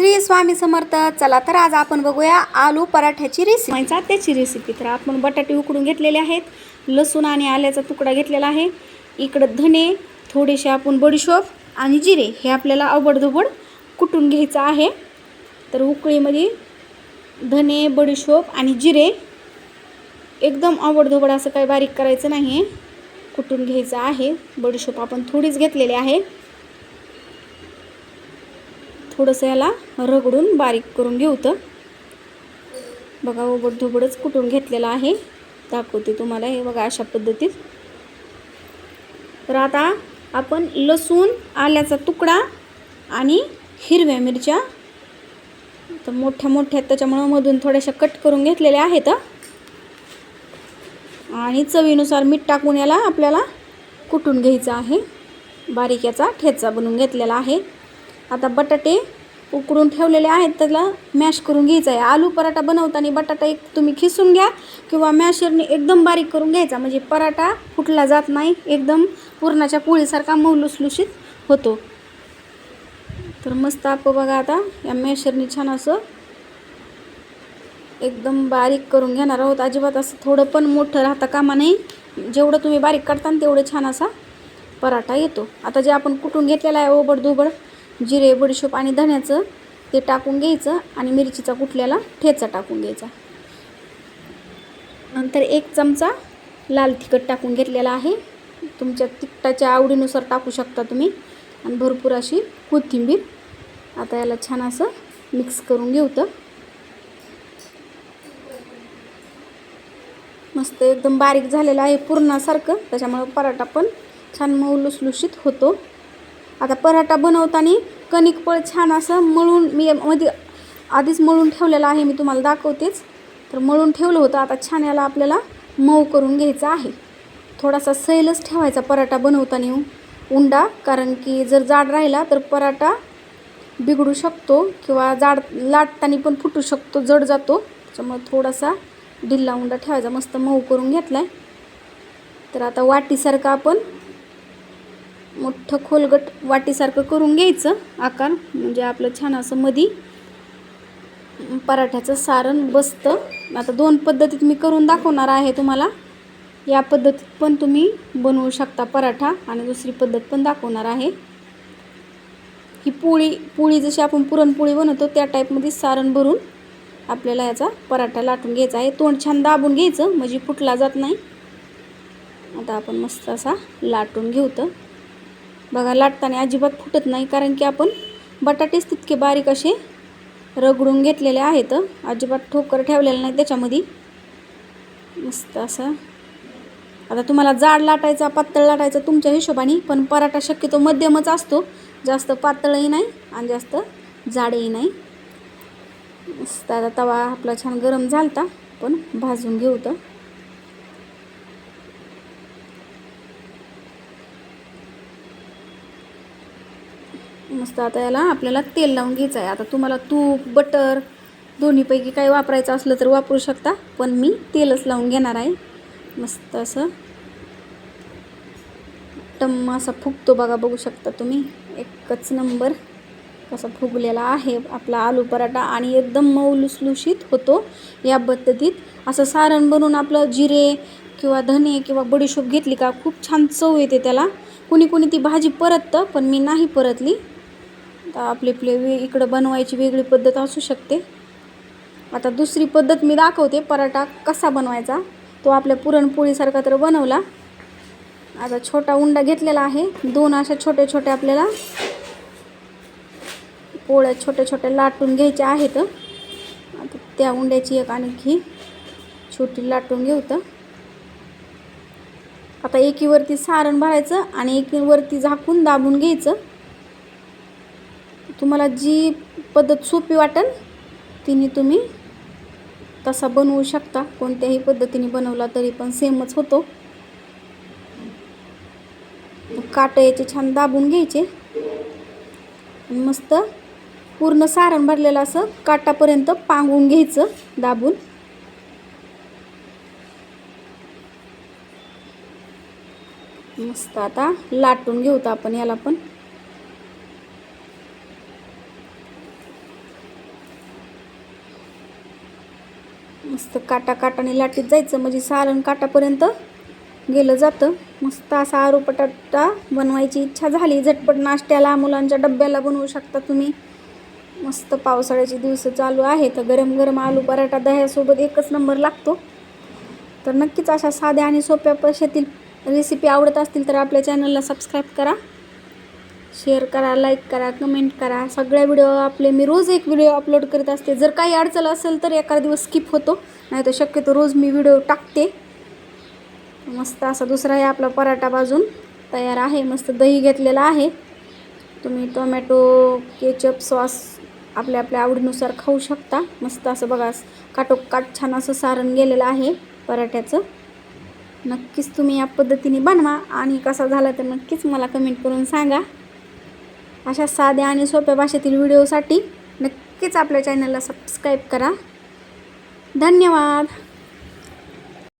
श्री स्वामी समर्थ. चला तर आज आपण बघूया आलू पराठ्याची रेसिपी माहिती त्याची रेसिपी तर आपण बटाटे उकडून घेतलेले आहेत. लसूण आणि आल्याचा तुकडा घेतलेला आहे. इकडं धने थोडेसे आपण बडीशोप आणि जिरे हे आपल्याला आवडधोबड कुटून घ्यायचं आहे. तर उकळीमध्ये धने बडीशोप आणि जिरे एकदम आवडधोबड असं काही बारीक करायचं नाही आहे कुटून घ्यायचं आहे. बडीशोप आपण थोडीच घेतलेली आहे. थोडंसं याला रगडून बारीक करून घेऊ तर. बघा ओबड धोबडच कुटून घेतलेलं आहे. दाखवते तुम्हाला हे बघा अशा पद्धतीत. तर आता आपण लसूण आल्याचा तुकडा आणि हिरव्या मिरच्या. तर मोठ्या मोठ्या त्याच्यामुळं मधून थोड्याशा कट करून घेतलेल्या आहेत. आणि चवीनुसार मीठ टाकून याला आपल्याला कुटून घ्यायचं आहे. बारीक याचा ठेचा बनवून घेतलेला आहे. आता बटाटे उकडून ठेवलेले आहेत त्याला मॅश करून घ्यायचा आहे. आलू पराठा बनवताना बटाटा एक तुम्ही खिसून घ्या किंवा मॅशरने एकदम बारीक करून घ्यायचा. म्हणजे पराठा फुटला जात नाही एकदम पुरणाच्या पोळीसारखा मौलुसलुशीत होतो. तर मस्त आप बघा आता या मॅशरने छान असं एकदम बारीक करून घेणार आहोत. अजिबात असं थोडं पण मोठं राहता कामा नाही जेवढं तुम्ही बारीक करता तेवढं छान असा पराठा येतो. आता जे आपण कुटून घेतलेला आहे ओबड दुबड जिरे बडीशोप आणि धण्याचं ते टाकून घ्यायचं आणि मिरचीचा कुठल्याला ठेचा टाकून घ्यायचा. नंतर एक चमचा लाल तिखट टाकून घेतलेला आहे. तुमच्या तिखटाच्या आवडीनुसार टाकू शकता तुम्ही. आणि भरपूर अशी कोथिंबीर. आता याला छान असं मिक्स करून घेऊ तर. मस्त एकदम बारीक झालेलं आहे पूर्णासारखं. त्याच्यामुळं पराठा पण छान मऊ लुसलुशीत होतो. आता पराठा बनवताना कणिक छान असं मळून मी मध्ये आधीच मळून ठेवलेलं आहे मी तुम्हाला दाखवतेच. तर मळून ठेवलं होतं आता छान याला आपल्याला मऊ करून घ्यायचं आहे. थोडासा सैलच ठेवायचा पराठा बनवताना हो, उंडा कारण की जर जाड राहिला तर पराठा बिघडू शकतो किंवा जाड लाटताना पण फुटू शकतो जड जातो. त्याच्यामुळे थोडासा ढिल्ला उंडा ठेवायचा मस्त मऊ करून घेतला आहे तर आता वाटीसारखं आपण मोठं खोलगट वाटीसारखं करून घ्यायचं आकार म्हणजे आपलं छान असं मधी. पराठ्याचं सारण बसतं. आता दोन पद्धतीत मी करून दाखवणार आहे तुम्हाला. या पद्धतीत पण तुम्ही बनवू शकता पराठा आणि दुसरी पद्धत पण दाखवणार आहे. ही पोळी पोळी जशी आपण पुरणपोळी बनवतो त्या टाईपमध्ये सारण भरून आपल्याला याचा पराठा लाटून घ्यायचा आहे. तोंड छान दाबून घ्यायचं म्हणजे फुटला जात नाही. आता आपण मस्त असा लाटून घेऊ तर. बघा लाटताना अजिबात फुटत नाही कारण की आपण बटाटेच तितके बारीक असे रगडून घेतलेले आहेत. अजिबात ठोकर ठेवलेलं नाही त्याच्यामध्ये. मस्त असं. आता तुम्हाला जाड लाटायचा पातळ लाटायचा तुमच्या हिशोबाने पण पराठा शक्यतो मध्यमच असतो. जास्त पातळही नाही आणि जास्त जाडही नाही. मस्त आता तवा आपला छान गरम झालता पण भाजून घेऊ तर. मस्त आता याला आपल्याला तेल लावून घ्यायचं आहे. आता तुम्हाला तूप बटर दोन्हीपैकी काही वापरायचं असलं तर वापरू शकता पण मी तेलच लावून घेणार आहे. मस्त असं. टम असा फुगतो बघा बघू शकता तुम्ही. एकच नंबर कसा फुगलेला आहे आपला आलू पराठा आणि एकदम मऊ लुसलुशीत होतो या पद्धतीत. असं सारण बनवून आपलं जिरे किंवा धने किंवा बडीशोप घेतली का खूप छान चव येते त्याला. कुणी कुणी ती भाजी परततं पण मी नाही परतली. तर आपली आपली वे इकडं बनवायची वेगळी पद्धत असू शकते. आता दुसरी पद्धत मी दाखवते पराठा कसा बनवायचा. तो आपल्या पुरणपोळीसारखा तर बनवला. आता छोटा उंडा घेतलेला आहे. दोन अशा छोट्या छोट्या आपल्याला पोळ्या छोट्या छोट्या लाटून घ्यायच्या आहेत. आता त्या उंड्याची एक आणखी छोटी लाटून घेऊ तर. आता एकीवरती सारण भरायचं आणि एकीवरती झाकून दाबून घ्यायचं. तुम्हाला जी पद्धत सोपी वाटेल तिने तुम्ही तसा बनवू शकता. कोणत्याही पद्धतीने बनवला तरी पण सेमच होतो. काट याचे छान दाबून घ्यायचे. मस्त पूर्ण सारण भरलेलं असं काटापर्यंत पांगून घ्यायचं दाबून. मस्त आता लाटून घेऊ तर आपण याला पण. मस्त काटा काटाने लाटीत जायचं म्हणजे सारण काटापर्यंत गेलं जातं. मस्त असा आरू बटाटा बनवायची इच्छा झाली. झटपट नाश्त्याला मुलांच्या डब्याला बनवू शकता तुम्ही. मस्त पावसाळ्याचे दिवस चालू आहे तर गरम गरम आलू पराठा दह्यासोबत एकच नंबर लागतो. तर नक्कीच अशा साध्या आणि सोप्या पैशातील रेसिपी आवडत असतील तर आपल्या चॅनलला सबस्क्राईब करा. शेअर करा लाईक करा कमेंट करा. सगळ्या व्हिडिओ आपले मी रोज एक व्हिडिओ अपलोड करत असते. जर काही अडचण असेल तर एखादा दिवस स्किप होतो. नाही तर शक्यतो रोज मी व्हिडिओ टाकते. मस्त असा दुसराही आपला पराठा भाजून. तयार आहे मस्त दही घेतलेला आहे. तुम्ही टोमॅटो केचप सॉस आपल्या आपल्या आवडीनुसार खाऊ शकता. मस्त असं बघा काटोकाट छान असं सारण गेलेलं आहे पराठ्याचं. नक्कीच तुम्ही या पद्धतीने बनवा. आणि कसा झाला तर नक्कीच मला कमेंट करून सांगा. अशा साध्या आणि सोप्या भाषेतील व्हिडिओसाठी नक्कीच आपल्या चॅनलला सबस्क्राईब करा. धन्यवाद.